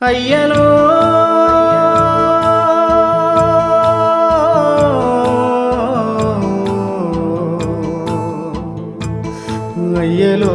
ஐயனோ ஐயலோ.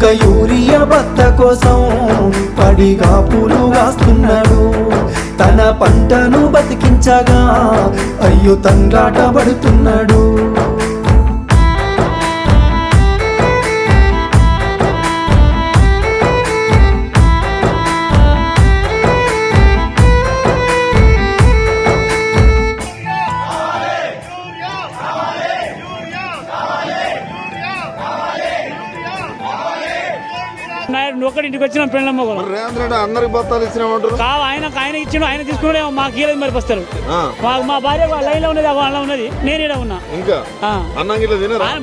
ఒక్క యూరియా బత్త కోసం పడిగా పూలు కాస్తున్నాడు తన పంటను బతికించగా అయ్యో తండ్రాట పడుతున్నాడు. నాయుడు ఒక్కడి ఇంటికి వచ్చిన పెళ్ళమ్మ కూడా. రేవంత్ రెడ్డి అందరికి బత్తాలు ఇచ్చినామంటారు? కావు ఆయన ఆయన ఇచ్చిన ఆయన తీసుకునే మాకు ఇయ్యలేదు మరి వస్తారు. ఆ, మా భార్య లైన్లో ఉన్నది వాళ్ళ ఉన్నది నేను ఈడ ఉన్నా. ఇంకా?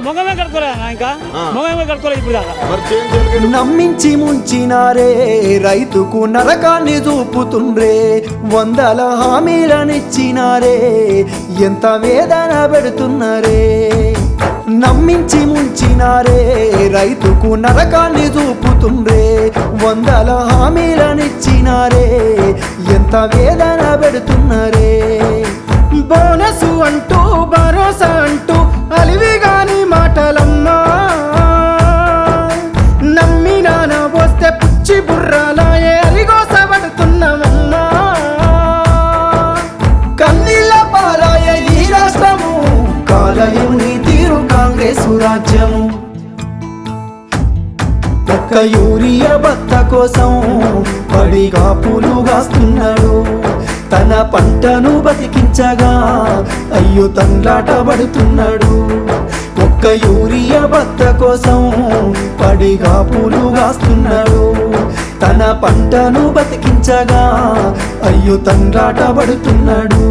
మొగమే కట్టుకోలేదు నా ఇంకా? మొగమే కట్టుకోలేదు ఇప్పుడు దాకా. నమ్మించి ముంచినారే రైతుకు నరకాన్ని చూపుతుండ్రే వందల హామీలనిచ్చినారే ఎంత వేదన పెడుతున్నారే. నమ్మించి ముంచినారే రైతుకు నరకాన్ని చూపుతుండ్రే. వందల హామీలనిచ్చినారే. ఎంత వేదన పెడుతున్నారే. బోనసు అంటూ భరోసా అంటూ ఒక్క యూరియా భర్త కోసం పడిగా పూలు కాస్తున్నాడు తన పంటను బతికించగా అయ్యో తండ్లాట పడుతున్నాడు ఒక్క యూరియా భర్త కోసం పడిగా పూలు కాస్తున్నాడు తన పంటను బతికించగా అయ్యో తండ్రాట పడుతున్నాడు